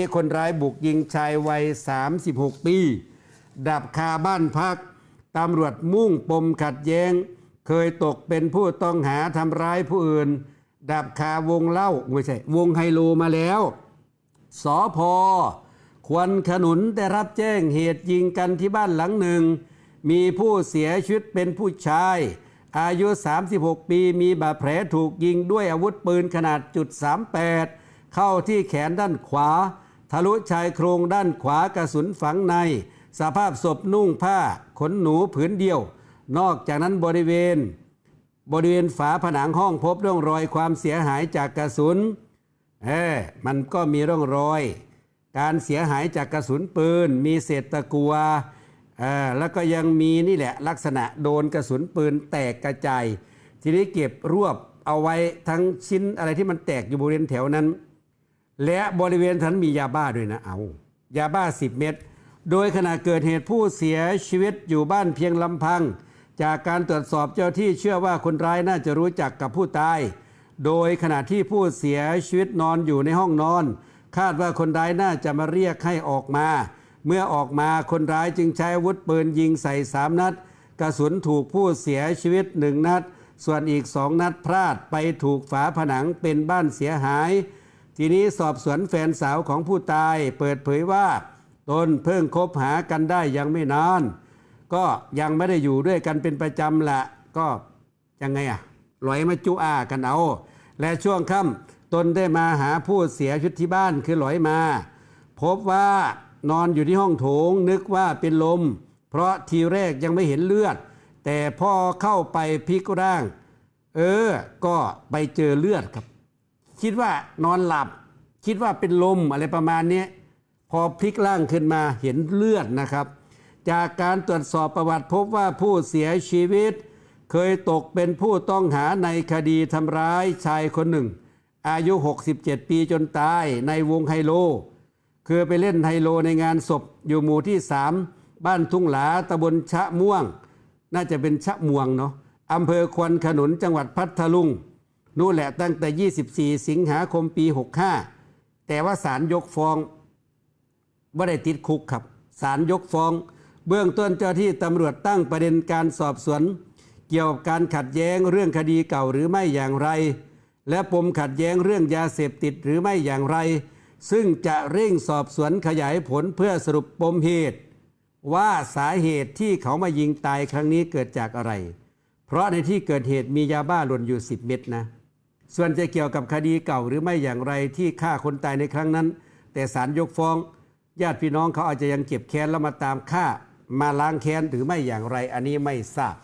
มีคนร้ายบุกยิงชายวัย 36 ปี ดับคาบ้านพัก ตำรวจมุ่งปมขัดแย้ง เคยตกเป็นผู้ต้องหาทำร้ายผู้อื่น ดับคาวงเล่าไม่ใช่ วงไฮโลมาแล้วสอพอควนขนุนได้รับแจ้งเหตุยิงกันที่บ้านหลังหนึ่ง มีผู้เสียชีวิตเป็นผู้ชาย อายุ 36 ปีมีบาดแผลถูกยิงด้วยอาวุธปืนขนาดจุด38เข้าที่แขนด้านขวา ทะลุชายโครงด้านขวากระสุนฝังใน สภาพศพนุ่งผ้า ขนหนูผืนเดียว นอกจากนั้นบริเวณ บริเวณฝาผนังห้องพบร่องรอยความเสียหายจากกระสุนเออมันก็มีร่องรอย การเสียหายจากกระสุนปืน มีเศษตะกัวเออแล้วก็ยังมีนี่แหละลักษณะโดนกระสุนปืนแตกกระจายทีนี้เก็บรวบเอาไว้ทั้งชิ้นอะไรที่มันแตกอยู่บริเวณแถวนั้น และบริเวณนั้นมียาบ้าด้วยนะเอายาบ้า 10 เม็ดโดยขณะเกิดเหตุผู้เสียชีวิตอยู่บ้านเพียงลำพัง จากการตรวจสอบเจ้าที่เชื่อว่าคนร้ายน่าจะรู้จักกับผู้ตาย โดยขณะที่ผู้เสียชีวิตนอนอยู่ในห้องนอน คาดว่าคนร้ายน่าจะมาเรียกให้ออกมา เมื่อออกมาคนร้ายจึงใช้อาวุธปืนยิงใส่สามนัด กระสุนถูกผู้เสียชีวิตหนึ่งนัด ส่วนอีกสองนัดพลาดไปถูกฝาผนังเป็นบ้านเสียหาย ทีนี้สอบสวนแฟนสาวของผู้ตายเปิดเผยว่าตนเพิ่งคบหากันได้ยังไม่นาน ก็ยังไม่ได้อยู่ด้วยกันเป็นประจำละก็ยังไงอะลอยมาจุอากันเอา และช่วงค่ำตนได้มาหาผู้เสียชีวิตที่บ้านคือลอยมา พบว่านอนอยู่ที่ห้องโถงนึกว่าเป็นลม เพราะทีแรกยังไม่เห็นเลือด แต่พอเข้าไปพลิกร่าง เออ ก็ไปเจอเลือดครับ คิดว่านอนหลับ คิดว่าเป็นลมอะไรประมาณนี้พอพลิกร่างขึ้นมาเห็นเลือดนะครับ จากการตรวจสอบประวัติพบว่าผู้เสียชีวิต เคยตกเป็นผู้ต้องหาในคดีทำร้ายชายคนหนึ่ง อายุ 67 ปีจนตายในวงไฮโล คือไปเล่นไฮโลในงานศพอยู่หมู่ที่ 3 บ้านทุ่งหลาตำบลชะม่วง น่าจะเป็นชะม่วงเนาะอำเภอควนขนุนจังหวัดพัทลุง นู่นแหละตั้งแต่ 24 สิงหาคมปี 65 แต่ว่าศาลยกฟ้องว่าได้ติดคุกครับศาลยกฟ้อง เบื้องต้นเจ้าที่ตำรวจตั้งประเด็นการสอบสวน เกี่ยวกับการขัดแย้งเรื่องคดีเก่าหรือไม่อย่างไร และปมขัดแย้งเรื่องยาเสพติดหรือไม่อย่างไร ซึ่งจะเร่งสอบสวนขยายผลเพื่อสรุปปมเหตุ ว่าสาเหตุที่เขามายิงตายครั้งนี้เกิดจากอะไร เพราะในที่เกิดเหตุมียาบ้าหล่นอยู่ 10 เม็ดนะ ส่วนจะเกี่ยวกับคดีเก่าหรือไม่อย่างไรที่ฆ่าคนตายในครั้งนั้น แต่ศาลยกฟ้อง ญาติพี่น้องเขาอาจจะยังเก็บแค้นแล้วมาตามฆ่ามาล้างแค้นหรือไม่อย่างไรอันนี้ไม่ทราบ